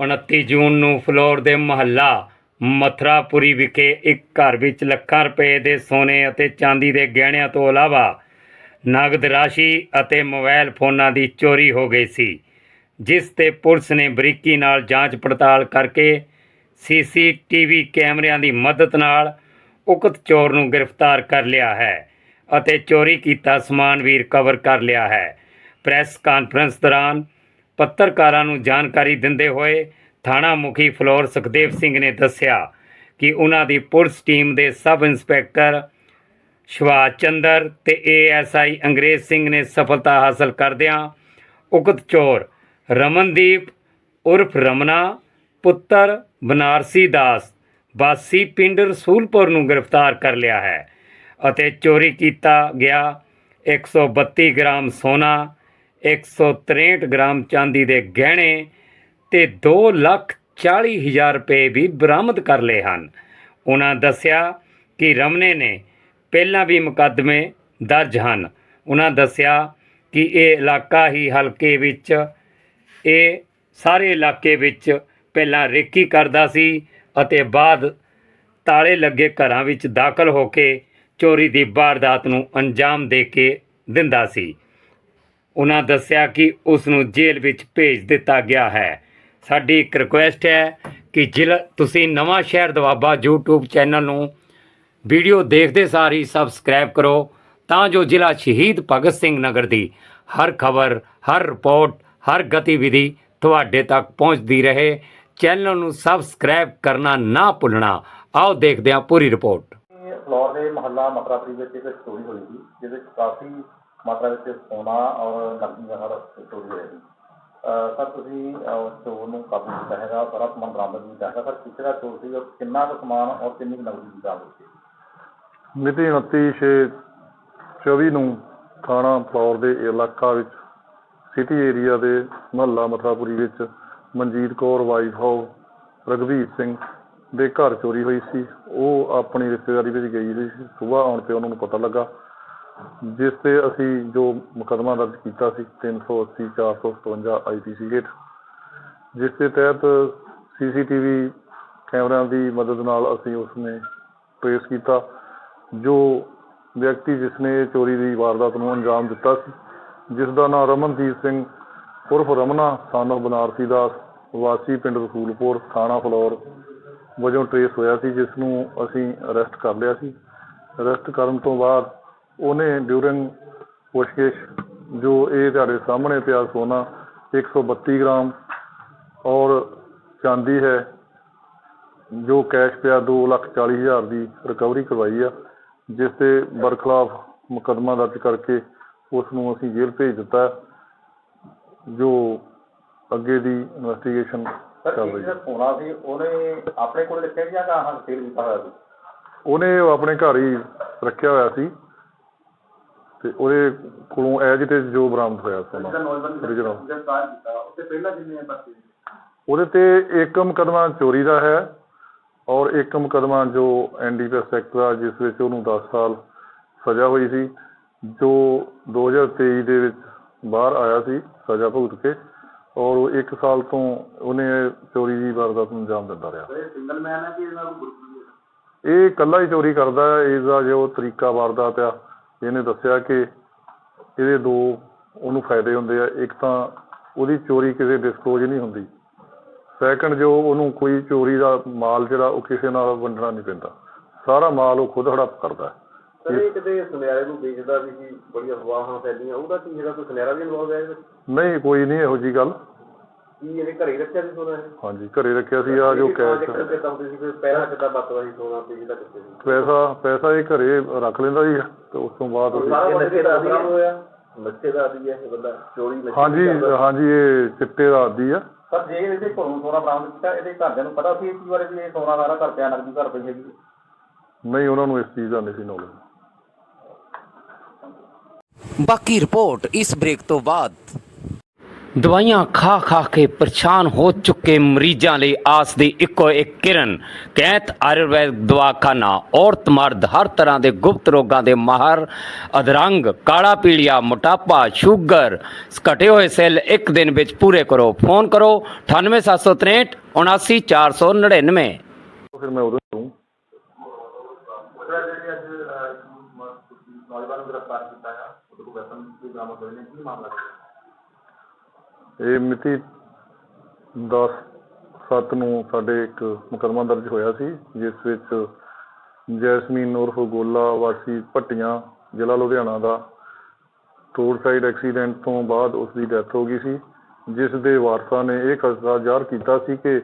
29 ਜੂਨ ਨੂੰ ਫਲੋਰ ਦੇ ਮਹੱਲਾ ਮਥਰਾਪੁਰੀ ਵਿਖੇ ਇੱਕ ਘਰ ਵਿੱਚ ਲੱਖਾਂ ਰੁਪਏ ਦੇ ਸੋਨੇ ਅਤੇ ਚਾਂਦੀ ਦੇ ਗਹਿਣਿਆਂ ਤੋਂ ਇਲਾਵਾ ਨਗਦ ਰਾਸ਼ੀ ਅਤੇ ਮੋਬਾਈਲ ਫੋਨਾਂ ਦੀ ਚੋਰੀ ਹੋ ਗਈ ਸੀ, ਜਿਸ ਤੇ ਪੁਲਿਸ ਨੇ ਬਰੀਕੀ ਨਾਲ ਜਾਂਚ ਪੜਤਾਲ ਕਰਕੇ ਸੀਸੀਟੀਵੀ ਕੈਮਰਿਆਂ ਦੀ ਮਦਦ ਨਾਲ ਉਕਤ ਚੋਰ ਨੂੰ ਗ੍ਰਿਫਤਾਰ ਕਰ ਲਿਆ ਹੈ ਅਤੇ ਚੋਰੀ ਕੀਤਾ ਸਮਾਨ ਵੀ ਰਿਕਵਰ ਕਰ ਲਿਆ ਹੈ। ਪ੍ਰੈਸ ਕਾਨਫਰੰਸ ਦੌਰਾਨ ਪੱਤਰਕਾਰਾਂ ਨੂੰ ਜਾਣਕਾਰੀ ਦਿੰਦੇ ਹੋਏ ਥਾਣਾ ਮੁਖੀ ਫਲੋਰ ਸੁਖਦੇਵ ਸਿੰਘ ਨੇ ਦੱਸਿਆ ਕਿ ਉਹਨਾਂ ਦੀ ਪੁਲਿਸ ਟੀਮ ਦੇ ਸਬ ਇੰਸਪੈਕਟਰ ਸ਼ਿਵਾਜ ਚੰਦਰ ਤੇ ਏਐਸਆਈ ਅੰਗਰੇਜ਼ ਸਿੰਘ ਨੇ ਸਫਲਤਾ ਹਾਸਲ ਕਰਦਿਆਂ ਉਕਤ ਚੋਰ ਰਮਨਦੀਪ ਉਰਫ ਰਮਨਾ, ਪੁੱਤਰ ਬਨਾਰਸੀ ਦਾਸ, ਵਾਸੀ ਪਿੰਡ ਰਸੂਲਪੁਰ ਨੂੰ ਗ੍ਰਿਫਤਾਰ ਕਰ ਲਿਆ ਹੈ ਅਤੇ ਚੋਰੀ ਕੀਤਾ ਗਿਆ 132 ਗ੍ਰਾਮ ਸੋਨਾ 163 ਗ੍ਰਾਮ ਚਾਂਦੀ ਦੇ ਗਹਿਣੇ ਤੇ 2 ਲੱਖ 40 ਹਜ਼ਾਰ ਰੁਪਏ ਵੀ ਬਰਾਮਦ ਕਰ ਲਏ ਹਨ। ਉਹਨਾਂ ਦੱਸਿਆ ਕਿ ਰਮਨੇ ਨੇ ਪਹਿਲਾਂ ਵੀ ਮੁਕੱਦਮੇ ਦਰਜ ਹਨ। ਉਹਨਾਂ ਦੱਸਿਆ ਕਿ ਇਹ ਇਲਾਕਾ ਹੀ ਹਲਕੇ ਵਿੱਚ, ਇਹ ਸਾਰੇ ਇਲਾਕੇ ਵਿੱਚ ਪਹਿਲਾਂ ਰੇਕੀ ਕਰਦਾ ਸੀ ਅਤੇ ਬਾਅਦ ਤਾਲੇ ਲੱਗੇ ਘਰਾਂ ਵਿੱਚ ਦਾਖਲ ਹੋ ਕੇ ਚੋਰੀ ਦੀ ਵਾਰਦਾਤ ਨੂੰ ਅੰਜਾਮ ਦੇ ਕੇ ਦਿੰਦਾ ਸੀ। ਉਹਨਾਂ ਦੱਸਿਆ ਕਿ ਉਸ ਨੂੰ ਜੇਲ੍ਹ ਵਿੱਚ ਭੇਜ ਦਿੱਤਾ ਗਿਆ ਹੈ। ਸਾਡੀ ਇੱਕ ਰਿਕੁਐਸਟ ਹੈ ਕਿ ਜ਼ਿਲ੍ਹਾ ਤੁਸੀਂ Nawanshahr Doaba YouTube channel ਨੂੰ ਵੀਡੀਓ ਦੇਖਦੇ ਸਾਰ ਹੀ ਸਬਸਕ੍ਰਾਈਬ ਕਰੋ, ਤਾਂ ਜੋ ਜ਼ਿਲ੍ਹਾ ਸ਼ਹੀਦ ਭਗਤ ਸਿੰਘ ਨਗਰ ਦੀ ਹਰ ਖਬਰ, ਹਰ ਰਿਪੋਰਟ ਹਰ ਗਤੀਵਿਧੀ ਤੁਹਾਡੇ ਤੱਕ ਪਹੁੰਚਦੀ ਰਹੇ। ਚੈਨਲ ਨੂੰ ਸਬਸਕ੍ਰਾਈਬ ਕਰਨਾ ਨਾ ਭੁੱਲਣਾ। ਆਓ ਦੇਖਦੇ ਹਾਂ ਪੂਰੀ ਰਿਪੋਰਟ ਫਲੋਰ ਦੇ ਮਹੱਲਾ ਮਕਰਾਪੁਰੀ ਵਿੱਚ ਇੱਕ ਚੋਰੀ ਹੋਈ ਸੀ, ਜਿਹਦੇ ਵਿੱਚ ਕਾਫੀ ਮਾਤਰਾ ਵਿੱਚ ਸੋਨਾ ਔਰ ਨਕਦੀ ਦਾ ਹਰ ਚੋਰੀ ਹੋਈ ਸੀ ਸਰ ਤੁਸੀਂ ਚੋਰ ਨੂੰ ਕਾਬੂ ਕੀਤਾ ਹੈਗਾ ਸਾਰਾ ਸਮਾਨ ਬਰਾਮਦ ਕੀਤਾ ਹੈਗਾ ਸਰ ਕਿੱਥੇ ਚੋਰ ਸੀ ਔਰ ਕਿੰਨਾ ਕੁ ਸਮਾਨ ਔਰ ਕਿੰਨੀ ਕੁ ਨਕਦੀ ਦੀ ਬਰਾਮਦ ਕੀਤੀ ਮਿਤੀ 29/6/24 ਨੂੰ ਥਾਣਾ ਫਲੌਰ ਦੇ ਇਲਾਕਾ ਵਿੱਚ, ਸਿਟੀ ਏਰੀਆ ਦੇ ਮਹੱਲਾ ਮਥਰਾਪੁਰੀ ਵਿੱਚ ਮਨਜੀਤ ਕੌਰ, ਵਾਈਫ ਹਾਊਸ ਰਘਵੀਰ ਸਿੰਘ ਦੇ ਘਰ ਚੋਰੀ ਹੋਈ ਸੀ। ਉਹ ਆਪਣੀ ਰਿਸ਼ਤੇਦਾਰੀ ਵਿੱਚ ਗਈ ਸੀ। ਸਵੇਰ ਆਉਣ ਤੇ ਉਹਨਾਂ ਨੂੰ ਪਤਾ ਲੱਗਾ ਜਿਸ ਤੇ ਅਸੀਂ ਜੋ ਮੁਕੱਦਮਾ ਦਰਜ ਕੀਤਾ ਸੀ 380 457 ਆਈਪੀਸੀ ਹੇਠ, ਜਿਸ ਦੇ ਤਹਿਤ ਸੀਸੀਟੀਵੀ ਕੈਮਰਿਆਂ ਦੀ ਮਦਦ ਨਾਲ ਅਸੀਂ ਉਸ ਨੇ ਟ੍ਰੇਸ ਕੀਤਾ, ਜੋ ਵਿਅਕਤੀ ਜਿਸ ਨੇ ਚੋਰੀ ਦੀ ਵਾਰਦਾਤ ਨੂੰ ਅੰਜਾਮ ਦਿੱਤਾ ਸੀ, ਜਿਸ ਦਾ ਨਾਮ ਰਮਨਦੀਪ ਸਿੰਘ ਉਰਫ ਰਮਨਾ ਸਾਨੋ ਬਨਾਰਸੀ ਦਾਸ, ਵਾਸੀ ਪਿੰਡ ਰਸੂਲਪੁਰ, ਥਾਣਾ ਫਲੋਰ ਵਜੋਂ ਟ੍ਰੇਸ ਹੋਇਆ ਸੀ ਜਿਸ ਨੂੰ ਅਸੀਂ ਅਰੈਸਟ ਕਰ ਲਿਆ ਸੀ। ਅਰੈਸਟ ਕਰਨ ਤੋਂ ਬਾਅਦ ਉਹਨੇ ਡਿਊਰਿੰਗ ਪੁੱਛਗਿੱਛ ਜੋ ਇਹ ਤੁਹਾਡੇ ਸਾਹਮਣੇ ਪਿਆ ਸੋਨਾ 132 ਗ੍ਰਾਮ ਔਰ ਚਾਂਦੀ ਹੈ ਜੋ ਕੈਸ਼ ਪਿਆ 2 ਲੱਖ 40 ਹਜ਼ਾਰ ਦੀ ਰਿਕਵਰੀ ਕਰਵਾਈ ਆ ਜਿਸ ਤੇ ਬਰਖਲਾਫ ਮੁਕੱਦਮਾ ਦਰਜ ਕਰਕੇ ਉਸ ਨੂੰ ਅਸੀਂ ਜੇਲ੍ਹ ਭੇਜ ਦਿੱਤਾ ਜੋ ਅੱਗੇ ਦੀ ਇਨਵੈਸਟੀਗੇਸ਼ਨ ਚੱਲ ਰਹੀ ਹੈ। ਸੀ ਉਹਨੇ ਆਪਣੇ ਕੋਲ ਰੱਖਿਆ ਜਾਂ ਹੋਇਆ ਸੀ? ਉਹਨੇ ਉਹ ਆਪਣੇ ਘਰ ਹੀ ਰੱਖਿਆ ਹੋਇਆ ਸੀ। ਤੇ ਉਹਦੇ ਕੋਲੋਂ ਐਜ ਤੇ ਜੋ ਬਰਾਮਦ ਹੋਇਆ ਸੋਨਾ original ਗ੍ਰਿਫਤਾਰ ਕੀਤਾ। ਪਹਿਲਾਂ ਉਹਦੇ ਤੇ ਇੱਕ ਮੁਕੱਦਮਾ ਚੋਰੀ ਦਾ ਹੈ ਔਰ ਇੱਕ ਮੁਕੱਦਮਾ ਜੋ ਐਨਡੀਪੀਐਸ ਐਕਟ ਦਾ ਜਿਸ ਵਿੱਚ ਉਹਨੂੰ 10 ਸਾਲ ਸਜ਼ਾ ਹੋਈ ਸੀ ਜੋ 2023 ਦੇ ਵਿੱਚ ਬਾਹਰ ਆਇਆ ਸੀ ਸਜ਼ਾ ਭੁਗਤ ਕੇ ਔਰ ਉਹ 1 ਸਾਲ ਤੋਂ ਉਹਨੇ ਚੋਰੀ ਦੀ ਵਾਰਦਾਤ ਨੂੰ ਅੰਜਾਮ ਦਿੰਦਾ ਰਿਹਾ। ਇਹ ਸਿੰਗਲ ਮੈਨ ਹੈ ਕਿ ਇਹਨਾਂ ਨੂੰ ਗਰੁੱਪ ਵੀ ਹੈ? ਇਹ ਇਕੱਲਾ ਹੀ ਚੋਰੀ ਕਰਦਾ ਹੈ ਇਸ ਦਾ ਜੋ ਤਰੀਕਾ ਵਾਰਦਾਤ ਆ ਇਹਨੇ ਦੱਸਿਆ ਕਿ ਇਹਦੇ ਦੋ ਉਹਨੂੰ ਫਾਇਦੇ ਹੁੰਦੇ ਆ ਇੱਕ ਤਾਂ ਉਹਦੀ ਚੋਰੀ ਕਿਸੇ ਡਿਸਕਲੋਜ਼ ਨਹੀਂ ਹੁੰਦੀ। ਸੈਕੰਡ ਜੋ ਉਹਨੂੰ ਕੋਈ ਚੋਰੀ ਦਾ ਮਾਲ ਜਿਹੜਾ ਉਹ ਕਿਸੇ ਨਾਲ ਵੰਡਣਾ ਨਹੀਂ ਪੈਂਦਾ। ਸਾਰਾ ਮਾਲ ਉਹ ਖੁਦ ਹੜਪ ਕਰਦਾ ਹੈ। ਸਰ ਇਹ ਕਿਤੇ ਸੁਨਿਆਰੇ ਨੂੰ ਵੇਚਦਾ ਵੀ ਸੀ ਬੜੀਆਂ ਅਫਵਾਹਾਂ ਫੈਲੀਆਂ ਉਹਦਾ ਕੀ ਜਿਹੜਾ ਕੋਈ ਸੁਨਿਆਰਾ ਵੀ ਇਨਵੋਲਵ ਹੈ ਇਹਦੇ ਵਿੱਚ? ਨਹੀਂ ਕੋਈ ਨਹੀਂ ਇਹੋ ਜੀ ਗੱਲ। ਕੀ ਇਹਨੇ ਘਰੇ ਰੱਖਿਆ ਸੀ ਸੋਨਾ ਇਹ? ਹਾਂਜੀ ਘਰੇ ਰੱਖਿਆ ਸੀ ਆ ਜੋ ਕੈਸ਼ ਸੀ ਪਹਿਲਾਂ ਕਿੱਦਾਂ ਵਰਤਦਾ ਸੀ ਸੋਨਾ ਤੇ ਜਿਹਦਾ ਕਿੱਥੇ ਸੀ। ਪੈਸਾ ਪੈਸਾ ਇਹ ਘਰੇ ਰੱਖ ਲੈਂਦਾ ਸੀ ਤੇ ਉਸ ਤੋਂ ਬਾਅਦ ਉਹਦੀ ਸਾਰਾ ਨਸ਼ੇ ਦਾ ਆਦੀ ਹੋਇਆ ਨਸ਼ੇ ਦਾ ਆਦੀ ਹੈ ਇਹ ਬੰਦਾ ਚੋਰੀ ਨਸ਼ੇ ਹਾਂਜੀ ਹਾਂਜੀ ਇਹ ਚਿੱਟੇ ਦਾ ਆਦੀ ਆ। ਪਰ ਜੇ ਇਹਦੇ ਘਰੋਂ ਸੋਨਾ ਬਰਾਮਦ ਕੀਤਾ ਇਹਦੇ ਘਰਦਿਆਂ ਨੂੰ ਪਤਾ ਸੀ ਇਸ ਬਾਰੇ ਵੀ ਇਹ ਸੋਨਾ ਸਾਰਾ ਘਰ ਪਿਆ ਨਕਦੀ ਘਰ ਪਈ ਹੈਗੀ? ਨਹੀਂ ਉਹਨਾਂ ਨੂੰ ਇਸ ਚੀਜ਼ ਦਾ ਨਹੀਂ ਸੀ ਨੌਲੇਜ ਬਾਕੀ ਰਿਪੋਰਟ ਇਸ ਬ੍ਰੇਕ ਤੋਂ ਬਾਅਦ। ਦਵਾਈਆਂ ਖਾ ਖਾ ਕੇ ਪਰੇਸ਼ਾਨ ਹੋ ਚੁੱਕੇ ਮਰੀਜ਼ਾਂ ਲਈ ਆਸ ਦੀ ਇੱਕੋ ਇੱਕ ਕਿਰਨ ਕੈਂਤ ਆਯੁਰਵੈਦ ਦਵਾਖਾਨਾ ਔਰਤ ਮਰਦ ਹਰ ਤਰ੍ਹਾਂ ਦੇ ਗੁਪਤ ਰੋਗਾਂ ਦੇ ਮਾਹਰ ਅਧਰੰਗ ਕਾਲਾ ਪੀਲੀਆ ਮੋਟਾਪਾ ਸ਼ੂਗਰ ਘਟੇ ਹੋਏ ਸੈੱਲ ਇੱਕ ਦਿਨ ਵਿੱਚ ਪੂਰੇ ਕਰੋ। ਫੋਨ ਕਰੋ 98763 79499 ਫਿਰ ਮੈਂ ਉਦੋਂ ਤੁਸੀਂ ਨੌਜਵਾਨ ਨੂੰ ਗ੍ਰਿਫਤਾਰ ਕੀਤਾ ਹੈ। ਉਹਦੇ ਕੋਲ ਵੈਪਨ ਵੀ ਬਰਾਮਦ ਹੋਏ ਨੇ ਕੀ ਮਾਮਲਾ ਹੈ ਇਹ ਮਿਤੀ 10 ਸੱਤ ਨੂੰ ਸਾਡੇ ਇੱਕ ਮੁਕੱਦਮਾ ਦਰਜ ਹੋਇਆ ਸੀ, ਜਿਸ ਵਿੱਚ ਜੈਸਮੀਨ ਉਰਫ ਗੋਲਾ ਵਾਸੀ ਭੱਟੀਆਂ ਜ਼ਿਲ੍ਹਾ ਲੁਧਿਆਣਾ ਦਾ ਰੋਡ ਸਾਈਡ ਐਕਸੀਡੈਂਟ ਤੋਂ ਬਾਅਦ ਉਸ ਦੀ ਡੈਥ ਹੋ ਗਈ ਸੀ, ਜਿਸ ਦੇ ਵਾਰਸਾਂ ਨੇ ਇਹ ਕਸਦਾ ਜ਼ਾਹਰ ਕੀਤਾ ਸੀ ਕਿ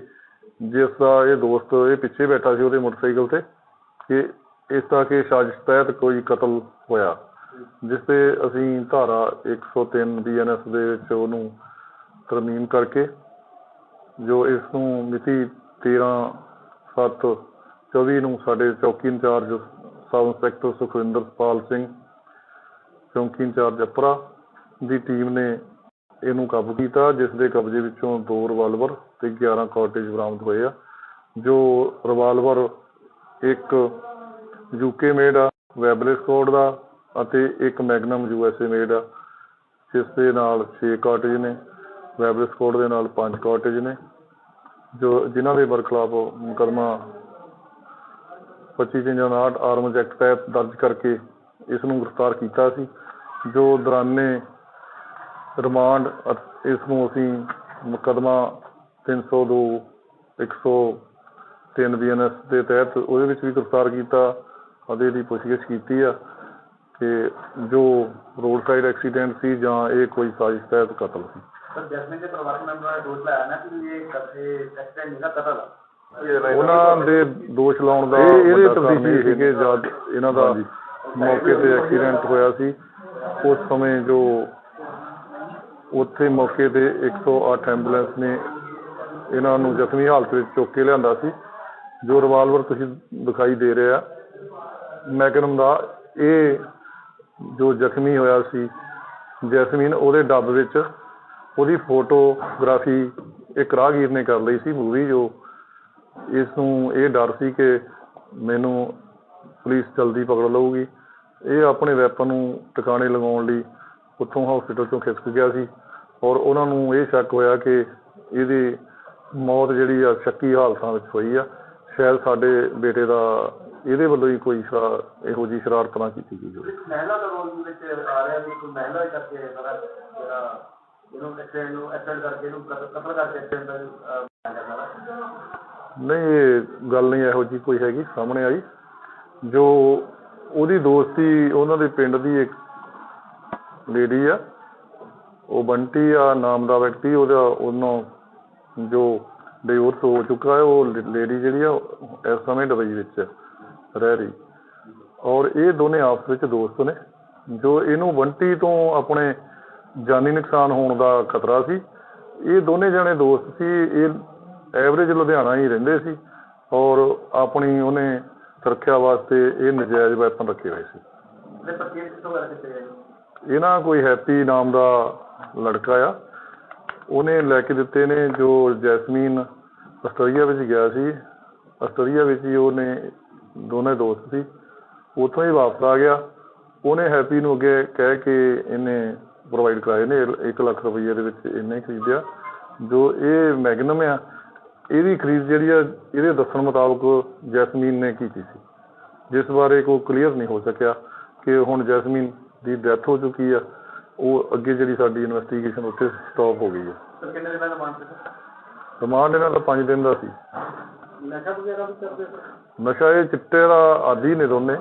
ਜਿਸ ਦਾ ਇਹ ਦੋਸਤ ਇਹ ਪਿੱਛੇ ਬੈਠਾ ਸੀ ਉਹਦੇ ਮੋਟਰਸਾਈਕਲ ਤੇ, ਕਿ ਇਸ ਦਾ ਕਿ ਸਾਜ਼ਿਸ਼ ਤਹਿਤ ਕੋਈ ਕਤਲ ਹੋਇਆ। ਜਿਸ ਤੇ ਅਸੀਂ ਧਾਰਾ 103 ਬੀਐਨਐਸ ਦੇ ਵਿੱਚ ਉਹਨੂੰ ਤਰਮੀਮ ਕਰਕੇ, ਜੋ ਇਸ ਨੂੰ ਮਿਤੀ 13 7 24 ਨੂੰ ਸਾਡੇ ਚੌਕੀ in charge sub inspector Sukhwinderpal Singh, ਚੌਕੀ ਇੰਚਾਰਜ ਅਪਰਾ ਦੀ ਟੀਮ ਨੇ ਇਹਨੂੰ ਕਾਬੂ ਕੀਤਾ, ਜਿਸ ਦੇ ਕਬਜ਼ੇ ਵਿੱਚੋਂ ਦੋ ਰਿਵਾਲਵਰ ਤੇ 11 ਕਾਰਟੇਜ ਬਰਾਮਦ ਹੋਏ ਆ। ਜੋ ਰਿਵਾਲਵਰ ਇੱਕ ਯੂਕੇ ਮੇਡ ਆ ਵੈਬਲੈਸ ਕੋਡ ਦਾ, ਅਤੇ ਇੱਕ ਮੈਗਨਮ ਯੂਐਸਏ ਮੇਡ ਆ, ਜਿਸ ਦੇ ਨਾਲ 6 ਕਾਰਟੇਜ ਨੇ। ਵੈਬਲੈਸ ਕੋਡ ਦੇ ਨਾਲ 5 ਕਾਰਟੇਜ ਨੇ, ਜੋ ਜਿਨ੍ਹਾਂ ਦੇ ਬਰਖਲਾਫ ਮੁਕੱਦਮਾ 2559 ਆਰਮਜ਼ ਐਕਟ ਤਹਿਤ ਦਰਜ ਕਰਕੇ ਇਸ ਨੂੰ ਗ੍ਰਿਫਤਾਰ ਕੀਤਾ ਸੀ, ਜੋ ਦੌਰਾਨੇ ਰਿਮਾਂਡ ਇਸ ਨੂੰ ਅਸੀਂ ਮੁਕੱਦਮਾ 302 103 ਬੀਐਨਐਸ ਦੇ ਤਹਿਤ ਉਹਦੇ ਵਿੱਚ ਵੀ ਗ੍ਰਿਫਤਾਰ ਕੀਤਾ ਅਤੇ ਇਹਦੀ ਪੁੱਛਗਿੱਛ ਕੀਤੀ ਆ ਕਿ ਜੋ ਰੋਡ ਸਾਈਡ ਐਕਸੀਡੈਂਟ ਸੀ ਜਾਂ ਇਹ ਕੋਈ ਸਾਜ਼ਿਸ਼ ਤਹਿਤ ਕਤਲ ਸੀ। ਸਰ ਜੈਸਮੀਨ ਦੇ ਪਰਿਵਾਰਕ ਮੈਂਬਰਾਂ ਨੇ ਦੋਸ਼ ਲਾਇਆ ਨਾ ਕਿ ਇਹ ਕਥੇ ਐਕਸੀਡੈਂਟ ਨਹੀਂ ਕਤਲ ਉਹਨਾਂ ਦੇ ਦੋਸ਼ ਲਾਉਣ ਦਾ ਇਹ- ਇਹਦੇ ਵੱਡਾ ਕਾਰਨ ਤਬਦੀਲੀ ਇਹ ਸੀ ਕਿ ਜਦ ਇਹਨਾਂ ਦਾ ਮੌਕੇ ਤੇ ਐਕਸੀਡੈਂਟ ਹੋਇਆ ਸੀ। ਉਸ ਸਮੇਂ ਜੋ ਉੱਥੇ ਮੌਕੇ ਤੇ 108 ਐਂਬੂਲੈਂਸ ਨੇ ਇਹਨਾਂ ਨੂੰ ਜ਼ਖਮੀ ਹਾਲਤ ਵਿੱਚ ਚੁੱਕ ਕੇ ਲਿਆਂਦਾ ਸੀ। ਜੋ ਰਿਵਾਲਵਰ ਤੁਸੀਂ ਦਿਖਾਈ ਦੇ ਰਿਹਾ ਮੈਗਨਮ ਦਾ ਇਹ ਜੋ ਜ਼ਖਮੀ ਹੋਇਆ ਸੀ ਜੈਸਮੀਨ ਉਹਦੇ ਡੱਬ ਵਿੱਚ ਉਹਦੀ ਫੋਟੋਗ੍ਰਾਫੀ ਇੱਕ ਰਾਹਗੀਰ ਨੇ ਕਰ ਲਈ ਸੀ ਮੂਵੀ ਜੋ ਇਸ ਨੂੰ ਇਹ ਡਰ ਸੀ ਕਿ ਮੈਨੂੰ ਪੁਲਿਸ ਜਲਦੀ ਪਕੜ ਲਊਗੀ। ਇਹ ਆਪਣੇ ਵੈਪਨ ਨੂੰ ਟਿਕਾਣੇ ਲਗਾਉਣ ਲਈ ਉੱਥੋਂ ਹਸਪੀਟਲ ਚੋਂ ਖਿਸਕ ਗਿਆ ਸੀ ਔਰ ਉਹਨਾਂ ਨੂੰ ਇਹ ਸ਼ੱਕ ਹੋਇਆ ਕਿ ਇਹਦੀ ਮੌਤ ਜਿਹੜੀ ਆ ਸ਼ੱਕੀ ਹਾਲਤਾਂ ਵਿੱਚ ਹੋਈ ਆ। ਸ਼ਾਇਦ ਸਾਡੇ ਬੇਟੇ ਦਾ ਇਹਦੇ ਵੱਲੋਂ ਹੀ ਕੋਈ ਸ਼ਰਾ- ਇਹੋ ਜਿਹੀ ਸ਼ਰਾਰਤ ਨਾ ਕੀਤੀ ਗਈ ਹੋਵੇ। ਮਹਿਲਾ ਦਾ ਰੋਲ ਵਿੱਚ ਆ ਰਿਹਾ ਵੀ ਕੋਈ ਮਹਿਲਾ ਕਰਕੇ ਜਿਹੜਾ ਇਹਨੂੰ ਐਕਸੀਡੈਂਟ ਨੂੰ ਐਕਸੀਡੈਂਟ ਕਰਕੇ ਇਹਨੂੰ ਕਤਲ ਕਰਕੇ ਐਕਸੀਡੈਂਟ ਦਾ ਨਹੀਂ, ਇਹ ਗੱਲ ਨਹੀਂ ਇਹੋ ਜੀ ਕੋਈ ਹੈਗੀ ਸਾਹਮਣੇ ਆਈ। ਜੋ ਉਹਦੀ ਦੋਸਤੀ, ਉਹਨਾਂ ਦੇ ਪਿੰਡ ਦੀ ਇੱਕ ਲੇਡੀ ਆ। ਉਹ ਬੰਟੀ ਆ, ਨਾਮ ਦਾ ਵਿਅਕਤੀ, ਉਹਦਾ ਉਹਨਾਂ ਜੋ ਡਿਵੋਰਸ ਹੋ ਚੁੱਕਾ ਹੈ, ਉਹ ਲੇਡੀ ਜਿਹੜੀ ਆ, ਇਸ ਸਮੇਂ ਦੁਬਈ ਵਿੱਚ ਰਹਿ ਰਹੀ। ਔਰ ਇਹ ਦੋਨੇ ਆਪਸ ਵਿੱਚ ਦੋਸਤ ਨੇ। ਜੋ ਇਹਨੂੰ ਬੰਟੀ ਤੋਂ ਆਪਣੇ ਜਾਨੀ ਨੁਕਸਾਨ ਹੋਣ ਦਾ ਖਤਰਾ ਸੀ। ਇਹ ਦੋਨੇ ਜਣੇ ਦੋਸਤ ਸੀ। ਇਹ ਐਵਰੇਜ ਲੁਧਿਆਣਾ ਹੀ ਰਹਿੰਦੇ ਸੀ ਔਰ ਆਪਣੀ ਉਹਨੇ ਸੁਰੱਖਿਆ ਵਾਸਤੇ ਇਹ ਨਜਾਇਜ਼ ਵੈਪਨ ਰੱਖੇ ਹੋਏ ਸੀ। ਇਹ ਨਾ? ਕੋਈ ਹੈਪੀ ਨਾਮ ਦਾ ਲੜਕਾ ਆ। ਉਹਨੇ ਲੈ ਕੇ ਦਿੱਤੇ ਨੇ ਜੋ ਜੈਸਮੀਨ ਆਸਟ੍ਰੇਲੀਆ ਵਿੱਚ ਗਿਆ ਸੀ। ਆਸਟ੍ਰੇਲੀਆ ਵਿੱਚ ਹੀ ਉਹਨੇ ਦੋਨੇ ਦੋਸਤ ਸੀ। ਉੱਥੋਂ ਹੀ ਵਾਪਸ ਆ ਗਿਆ। ਉਹਨੇ ਹੈਪੀ ਨੂੰ ਅੱਗੇ ਕਹਿ ਕੇ ਇਹਨੇ ਪ੍ਰੋਵਾਈਡ ਕਰਾਏ ਨੇ 1 ਲੱਖ ਰੁਪਏ ਦੇ ਵਿੱਚ ਇਹਨੇ ਖਰੀਦਿਆ। ਜੋ ਇਹ ਮੈਗਨਮ ਆ ਇਹਦੀ ਖਰੀਦ ਜਿਹੜੀ ਆ ਇਹਦੇ ਦੱਸਣ ਮੁਤਾਬਕ ਜੈਸਮੀਨ ਨੇ ਕੀਤੀ ਸੀ। ਜਿਸ ਬਾਰੇ ਕੋਈ ਕਲੀਅਰ ਨਹੀਂ ਹੋ ਸਕਿਆ ਕਿ ਹੁਣ ਜੈਸਮੀਨ ਦੀ ਡੈਥ ਹੋ ਚੁੱਕੀ ਆ ਉਹ ਅੱਗੇ ਜਿਹੜੀ ਸਾਡੀ ਇਨਵੈਸਟੀਗੇਸ਼ਨ ਉੱਥੇ ਸਟਾਪ ਹੋ ਗਈ ਆ। ਸਰ ਕਿੰਨੇ ਦਿਨਾਂ ਦਾ ਰਿਮਾਂਡ ਇਹਨਾਂ ਦਾ 5 ਦਿਨ ਦਾ ਸੀ। ਨਸ਼ਾ ਵਗੈਰਾ ਵੀ ਕਰਦੇ ਸਰ? ਨਸ਼ਾ ਇਹ ਚਿੱਟੇ ਦਾ ਆਦੀ ਨੇ ਦੋਨੇ।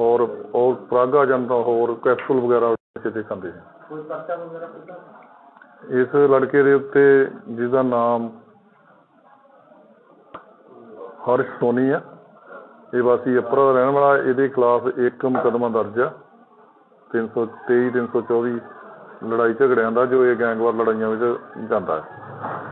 ਹੋਰ ਉਹ ਪ੍ਰਾਗਾ ਜਾਂਦਾ ਹੋਰ ਕੈਪਸੂਲ ਵਗੈਰਾ ਕਿਤੇ ਖਾਂਦੇ ਨੇ ਕੋਈ ਪਰਚਾ ਵਗੈਰਾ ਕਿੱਦਾਂ ਇਸ ਲੜਕੇ ਦੇ ਉੱਤੇ ਜਿਹਦਾ ਨਾਮ ਹਰਸ਼ ਸੋਨੀ ਆ ਇਹ ਵਾਸੀ ਅਪਰਾ ਦਾ ਰਹਿਣ ਵਾਲਾ ਇਹਦੇ ਖਿਲਾਫ ਇੱਕ ਮੁਕੱਦਮਾ ਦਰਜ ਆ। 323 324 ਲੜਾਈ ਝਗੜਿਆਂ ਦਾ ਜੋ ਇਹ ਗੈਂਗਵਾਰ ਲੜਾਈਆਂ ਵਿੱਚ ਜਾਂਦਾ ਹੈ।